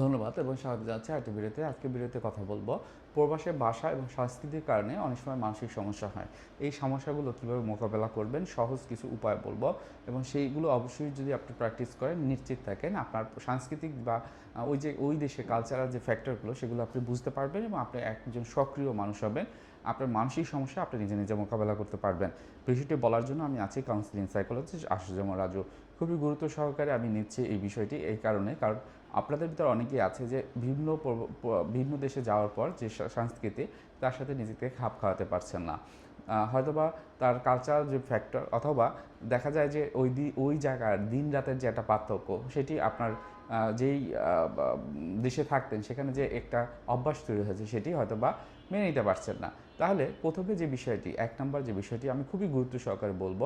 ধন্যবাদ এবং স্বাগত যাচ্ছে আরেকটি বিরতি আজকে বিরতিতে কথা বলব প্রবাসে ভাষা এবং সংস্কৃতির কারণে অনেক সময় মানসিক সমস্যা হয়। এই সমস্যাগুলো কীভাবে মোকাবেলা করবেন সহজ কিছু উপায় বলব এবং সেইগুলো অবশ্যই যদি আপনি প্র্যাকটিস করেন, নিশ্চিত থাকেন আপনার সাংস্কৃতিক বা ওই যে, ওই দেশে কালচারাল যে ফ্যাক্টরগুলো সেগুলো আপনি বুঝতে পারবেন এবং আপনি একজন সক্রিয় মানুষ হবেন। আপনার মানসিক সমস্যা আপনি নিজে নিজে মোকাবেলা করতে পারবেন। বিষয়টি বলার জন্য আমি আছি কাউন্সিলিং সাইকোলজিস্ট আশুজম রাজু। খুবই গুরুত্ব সহকারে আমি নিচ্ছি এই বিষয়টি এই কারণে। কারণ আপনাদের ভিতরে অনেকেই আছে যে ভিন্ন ভিন্ন দেশে যাওয়ার পর যে সংস্কৃতি, তার সাথে নিজেকে খাপ খাওয়াতে পারছেন না। হয়তোবা তার কালচার যে ফ্যাক্টর অথবা দেখা যায় যে ওই দি, ওই জায়গার দিন রাতের যে একটা পার্থক্য, সেটি আপনার যেই দেশে থাকতেন, সেখানে যে একটা অভ্যাস তৈরি হয়েছে, সেটি হয়তোবা মেনে নিতে পারছেন না। তাহলে প্রথমে যে বিষয়টি, এক নম্বর যে বিষয়টি আমি খুবই গুরুত্ব সহকারে বলব,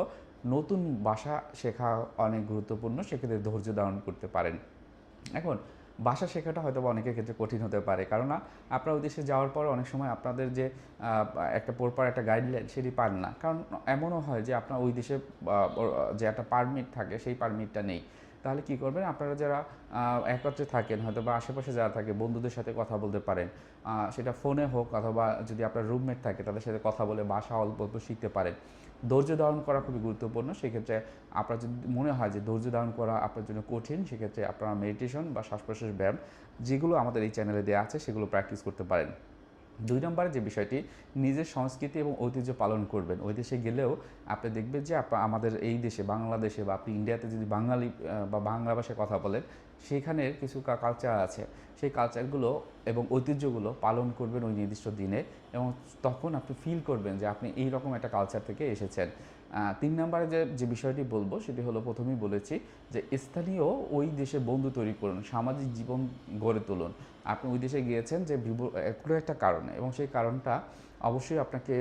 নতুন ভাষা শেখা অনেক গুরুত্বপূর্ণ, সেক্ষেত্রে ধৈর্য ধারণ করতে পারেন। এখন ভাষা শেখাটা হয়তো বা অনেকের ক্ষেত্রে কঠিন হতে পারে। কারণ আপনারা ওই দেশে যাওয়ার পর অনেক সময় আপনাদের যে একটা প্রপার একটা গাইডলাইন সেটি পান না। কারণ এমনও হয় যে, আপনার ওই দেশে যে একটা পারমিট থাকে, সেই পারমিটটা নেই। তাহলে কি করবেন? আপনারা যারা একত্রে থাকেন, হয়তো বা আশেপাশে যারা থাকে, বন্ধুদের সাথে কথা বলতে পারেন সেটা ফোনে হোক অথবা যদি আপনার রুমমেট থাকে, তাদের সাথে কথা বলে ভাষা অল্প অল্প শিখতে পারেন। ধৈর্য ধারণ করা খুবই গুরুত্বপূর্ণ। সেক্ষেত্রে আপনার যদি মনে হয় যে ধৈর্য ধারণ করা আপনার জন্য কঠিন, সেক্ষেত্রে আপনারা মেডিটেশন বা শ্বাস প্রশ্বাস ব্যায়াম, যেগুলো আমাদের এই চ্যানেলে দেওয়া আছে, সেগুলো প্র্যাকটিস করতে পারেন। দুই নম্বরে যে বিষয়টি, নিজের সংস্কৃতি এবং ঐতিহ্য পালন করবেন। ওই দেশে গেলেও আপনি দেখবেন যে আমাদের এই দেশে, বাংলাদেশে বা আপনি ইন্ডিয়াতে যদি বাঙালি বা বাংলা ভাষায় কথা বলেন সেখানের কিছু কালচার আছে। সেই কালচারগুলো এবং ঐতিহ্যগুলো পালন করবেন ওই নির্দিষ্ট দিনে এবং তখন আপনি ফিল করবেন যে আপনি এই রকম একটা কালচার থেকে এসেছেন। তিন নম্বরে যে যে বিষয়টি বলব সেটি হলো প্রথমেই বলেছি যে স্থানীয় ওই দেশে বন্ধু তৈরি করুন, সামাজিক জীবন গড়ে তুলুন। আপনি ওই দেশে গিয়েছেন যে কোনো একটা কারণে এবং সেই কারণটা অবশ্যই আপনাকে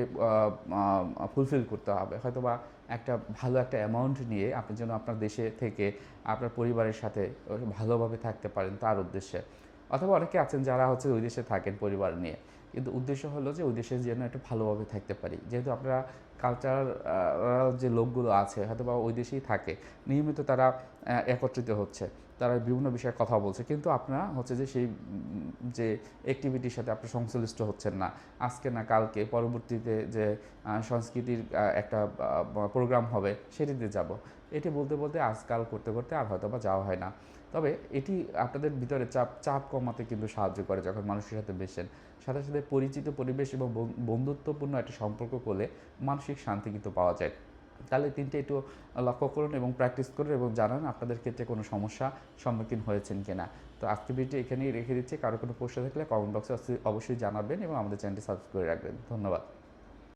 ফুলফিল করতে হবে। হয়তোবা একটা ভালো একটা অ্যামাউন্ট নিয়ে আপনি যেন আপনার দেশে থেকে আপনার পরিবারের সাথে ভালোভাবে থাকতে পারেন তার উদ্দেশ্যে। অথবা অনেকে আছেন যারা হচ্ছে ওই দেশে থাকেন পরিবার নিয়ে। কিন্তু উদ্দেশ্য হলো যে ওই দেশে যেন একটু ভালোভাবে থাকতে পারি। যেহেতু আপনারা কালচার যে লোকগুলো আছে হয়তো বা ওই দেশেই থাকে, নিয়মিত তারা একত্রিত হচ্ছে। তারা বিভিন্ন বিষয়ে কথা বলছে। কিন্তু আপনারা হচ্ছে যে সেই, যে অ্যাক্টিভিটির সাথে আপনি সংশ্লিষ্ট হচ্ছেন না। আজকে না কালকে পরবর্তীতে যে সংস্কৃতির একটা প্রোগ্রাম হবে সেটিতে যাব। এটি বলতে বলতে আজকাল করতে করতে আর হয়তো বা যাওয়া হয় না। তবে এটি আপনাদের ভিতরে চাপ চাপ কমাতে কিন্তু সাহায্য করে যখন মানুষের সাথে বেশেন সাথে সাথে পরিচিত পরিবেশ এবং বন্ধুত্বপূর্ণ একটা সম্পর্ক করলে মানসিক শান্তি কিন্তু পাওয়া যায়। তাহলে তিনটে একটু লক্ষ্য করুন এবং প্র্যাকটিস করুন এবং জানান আপনাদের ক্ষেত্রে কোনো সমস্যা সম্মুখীন হয়েছেন কিনা। তো আজকে ভিডিও এখানেই রেখে দিচ্ছি। কারও কোনো প্রশ্ন থাকলে কমেন্ট বক্সে অবশ্যই জানাবেন এবং আমাদের চ্যানেলটি সাবস্ক্রাইব করে রাখবেন। ধন্যবাদ।